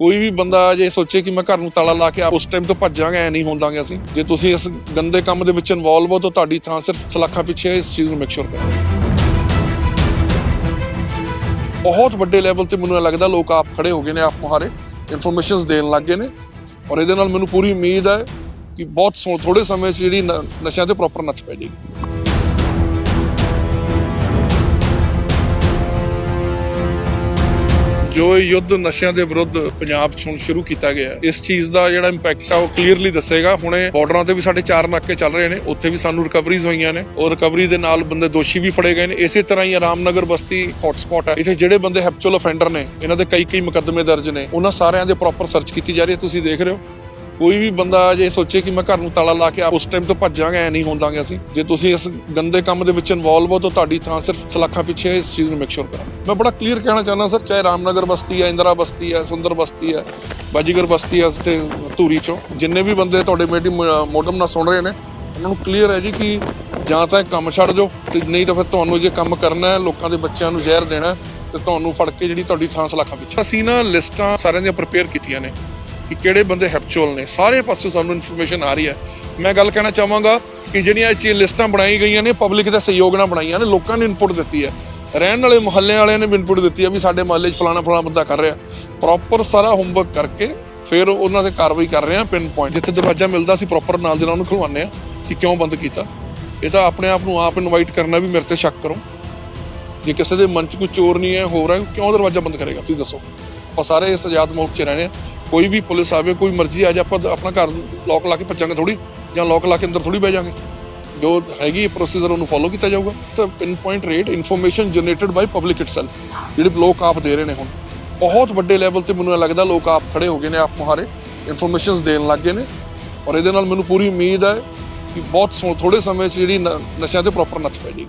ਕੋਈ ਵੀ ਬੰਦਾ ਜੇ ਸੋਚੇ ਕਿ ਮੈਂ ਘਰ ਨੂੰ ਤਾਲਾ ਲਾ ਕੇ ਉਸ ਟਾਈਮ ਤੋਂ ਭੱਜਾਂਗਾ, ਐ ਨਹੀਂ ਹੁੰਦਾਗੇ ਅਸੀਂ। ਜੇ ਤੁਸੀਂ ਇਸ ਗੰਦੇ ਕੰਮ ਦੇ ਵਿੱਚ ਇਨਵੋਲਵ ਹੋ, ਤਾਂ ਤੁਹਾਡੀ ਥਾਂ ਸਿਰਫ ਸਲਾਖਾਂ ਪਿੱਛੇ ਇਸ ਚੀਜ਼ ਨੂੰ ਮੇਕ ਸ਼ੋਰ ਕਰੋ। ਬਹੁਤ ਵੱਡੇ ਲੈਵਲ ਤੇ ਮੈਨੂੰ ਇਹ ਲੱਗਦਾ ਲੋਕ ਆਪ ਖੜੇ ਹੋ ਗਏ ਨੇ, ਆਪ ਮੁਹਾਰੇ। ਇਨਫੋਰਮੇਸ਼ਨਸ ਦੇਣ ਲੱਗ ਗਏ ਨੇ। ਔਰ ਇਹਦੇ ਨਾਲ ਮੈਨੂੰ ਪੂਰੀ ਉਮੀਦ ਹੈ ਕਿ ਬਹੁਤ ਸੋ- ਥੋੜੇ ਸਮੇਂ 'ਚ ਜਿਹੜੀ ਨਸ਼ਿਆਂ ਤੇ ਪ੍ਰੋਪਰ ਨੱਚ ਪੈ ਜਾਏਗੀ। ਜੋ ਯੁੱਧ ਨਸ਼ਿਆਂ ਦੇ ਵਿਰੁੱਧ ਪੰਜਾਬ 'ਚ ਹੁਣ ਸ਼ੁਰੂ ਕੀਤਾ ਗਿਆ ਇਸ ਚੀਜ਼ ਦਾ ਜਿਹੜਾ ਇੰਪੈਕਟ ਆ ਉਹ ਕਲੀਅਰਲੀ ਦੱਸੇਗਾ। ਹੁਣੇ ਬਾਰਡਰਾਂ ਤੇ ਵੀ ਸਾਡੇ ਚਾਰ ਨਾਕੇ ਚੱਲ ਰਹੇ ਨੇ, ਉੱਥੇ ਵੀ ਸਾਨੂੰ ਰਿਕਵਰੀਜ਼ ਹੋਈਆਂ ਨੇ ਔਰ ਰਿਕਵਰੀ ਦੇ ਨਾਲ ਬੰਦੇ ਦੋਸ਼ੀ ਵੀ ਫੜੇ ਗਏ ਨੇ। ਇਸੇ ਤਰ੍ਹਾਂ ਹੀ ਰਾਮਨਗਰ ਬਸਤੀ ਹੌਟਸਪੌਟ ਹੈ ਇੱਥੇ ਜਿਹੜੇ ਬੰਦੇ ਹੈਪਚੁਅਲ ਅਫੈਂਡਰ ਨੇ, ਇਹਨਾਂ ਦੇ ਕਈ ਕਈ ਮੁਕੱਦਮੇ ਦਰਜ ਨੇ। ਉਹਨਾਂ ਸਾਰਿਆਂ ਦੇ ਪ੍ਰੋਪਰ ਸਰਚ ਕੀਤੀ ਜਾ ਰਹੀ ਹੈ। ਤੁਸੀਂ ਦੇਖ ਰਹੇ ਹੋ ਕੋਈ ਵੀ ਬੰਦਾ ਜੇ ਸੋਚੇ ਕਿ ਮੈਂ ਘਰ ਨੂੰ ਤਾਲਾ ਲਾ ਕੇ ਉਸ ਟਾਈਮ ਤੋਂ ਭੱਜਾਂਗਾ ਐ ਨਹੀਂ ਹੁੰਦਾਗੇ ਅਸੀਂ। ਜੇ ਤੁਸੀਂ ਇਸ ਗੰਦੇ ਕੰਮ ਦੇ ਵਿੱਚ ਇਨਵੋਲਵ ਹੋ ਤਾਂ ਤੁਹਾਡੀ ਥਾਂ ਸਿਰਫ ਸਲਾਖਾਂ ਪਿੱਛੇ ਇਸ ਚੀਜ਼ ਨੂੰ ਮੇਕ ਸ਼ੋਰ ਕਰਾਂ। ਮੈਂ ਬੜਾ ਕਲੀਅਰ ਕਹਿਣਾ ਚਾਹੁੰਦਾ ਸਰ ਚਾਹੇ ਰਾਮਨਗਰ ਬਸਤੀ ਹੈ ਇੰਦਰਾ ਬਸਤੀ ਹੈ ਸੁੰਦਰ ਬਸਤੀ ਹੈ ਬਾਜੀਗਰ ਬਸਤੀ ਹੈ ਤੇ ਧੂਰੀ ਚੋਂ। ਜਿੰਨੇ ਵੀ ਬੰਦੇ ਤੁਹਾਡੇ ਮੀਟੀ ਮੋਡਮ ਨਾਲ ਸੁਣ ਰਹੇ ਨੇ ਉਹਨਾਂ ਨੂੰ ਕਲੀਅਰ ਹੈ ਜੀ ਕਿ ਜਾਂ ਤਾਂ ਇਹ ਕੰਮ ਛੱਡ ਦਿਓ ਤੇ ਨਹੀਂ ਤਾਂ ਫਿਰ ਤੁਹਾਨੂੰ ਜੇ ਕੰਮ ਕਰਨਾ ਹੈ ਲੋਕਾਂ ਦੇ ਬੱਚਿਆਂ ਨੂੰ ਜ਼ਹਿਰ ਦੇਣਾ ਹੈ, ਤੇ ਤੁਹਾਨੂੰ ਫੜ ਕੇ ਜਿਹੜੀ ਤੁਹਾਡੀ ਥਾਂ ਸਲਾਖਾਂ ਪਿੱਛੇ। ਅਸੀਂ ਨਾ ਲਿਸਟਾਂ ਸਾਰਿਆਂ ਦੀਆਂ ਪ੍ਰਪੇਅਰ ਕੀਤੀਆਂ ਨੇ। ਕਿ ਕਿਹੜੇ ਬੰਦੇ ਹੈਪਚੁਅਲ ਨੇ। ਸਾਰੇ ਪਾਸੇ ਸਾਨੂੰ ਇਨਫੋਰਮੇਸ਼ਨ ਆ ਰਹੀ ਹੈ। ਮੈਂ ਗੱਲ ਕਹਿਣਾ ਚਾਹਾਂਗਾ ਕਿ ਜਿਹੜੀਆਂ ਇਹ ਚੀਜ਼ ਲਿਸਟਾਂ ਬਣਾਈ ਗਈਆਂ ਨੇ ਪਬਲਿਕ ਦੇ ਸਹਿਯੋਗ ਨਾਲ ਬਣਾਈਆਂ ਨੇ, ਲੋਕਾਂ ਨੇ ਇਨਪੁਟ ਦਿੱਤੀ ਹੈ। ਰਹਿਣ ਵਾਲੇ ਮੁਹੱਲੇ ਵਾਲਿਆਂ ਨੇ ਵੀ ਇਨਪੁਟ ਦਿੱਤੀ ਹੈ ਵੀ ਸਾਡੇ ਮੁਹੱਲੇ 'ਚ ਫਲਾਣਾ ਫਲਾਣਾ ਬੰਦਾ ਕਰ ਰਿਹਾ। ਪ੍ਰੋਪਰ ਸਾਰਾ ਹੋਮਵਰਕ ਕਰਕੇ ਫਿਰ ਉਹਨਾਂ ਤੇ ਕਾਰਵਾਈ ਕਰ ਰਹੇ ਹਾਂ ਪਿਨ ਪੁਆਇੰਟ ਜਿੱਥੇ ਦਰਵਾਜ਼ਾ ਮਿਲਦਾ ਸੀ ਪ੍ਰੋਪਰ ਨਾਲ ਦੇ ਨਾਲ ਉਹਨੂੰ ਖੁਲਵਾਉਂਦੇ ਆ ਕਿ ਕਿਉਂ ਬੰਦ ਕੀਤਾ। ਇਹ ਤਾਂ ਆਪਣੇ ਆਪ ਨੂੰ ਆਪ ਇਨਵਾਈਟ ਕਰਨਾ ਵੀ ਮੇਰੇ ਤੇ ਸ਼ੱਕ ਕਰੋ। ਜੇ ਕਿਸੇ ਦੇ ਮਨ 'ਚ ਕੋਈ ਚੋਰ ਨਹੀਂ ਹੈ ਹੋ ਰਿਹਾ ਕਿਉਂ ਦਰਵਾਜ਼ਾ ਬੰਦ ਕਰੇਗਾ? ਤੁਸੀਂ ਦੱਸੋ। ਆਪਾਂ ਸਾਰੇ ਇਸ ਆਜ਼ਾਦ ਮੁਲਕ 'ਚ ਰਹਿੰਦੇ ਹਾਂ। ਕੋਈ ਵੀ ਪੁਲਿਸ ਆਵੇ, ਕੋਈ ਮਰਜ਼ੀ ਆ ਜਾ ਆਪਾਂ ਆਪਣਾ ਘਰ ਲੋਕ ਲਾ ਕੇ ਭੱਜਾਂਗੇ ਥੋੜੀ ਜਾਂ ਲੋਕ ਲਾ ਕੇ ਅੰਦਰ ਥੋੜੀ ਬਹਿ ਜਾਾਂਗੇ। ਜੋ ਹੈਗੀ ਪ੍ਰੋਸੀਜਰ ਉਹਨੂੰ ਫੋਲੋ ਕੀਤਾ ਜਾਊਗਾ। ਤਾਂ pin point rate information generated by public itself ਜਿਹੜੇ ਲੋਕ ਆਪ ਦੇ ਰਹੇ ਨੇ ਹੁਣ। ਬਹੁਤ ਵੱਡੇ ਲੈਵਲ ਤੇ ਮੈਨੂੰ ਇਹ ਲੱਗਦਾ ਲੋਕ ਆਪ ਖੜੇ ਹੋ ਗਏ ਨੇ ਆਪ ਮੁਹਾਰੇ ਇਨਫੋਰਮੇਸ਼ਨਸ ਦੇਣ ਲੱਗ ਗਏ ਨੇ। ਔਰ ਇਹਦੇ ਨਾਲ ਮੈਨੂੰ ਪੂਰੀ ਉਮੀਦ ਹੈ ਕਿ ਬਹੁਤ ਸੋ- ਥੋੜੇ ਸਮੇਂ 'ਚ ਜਿਹੜੀ ਨ- ਨਸ਼ਿਆਂ ਤੇ ਪ੍ਰੋਪਰ ਨੱਥ ਪੈ ਜਾਏਗੀ।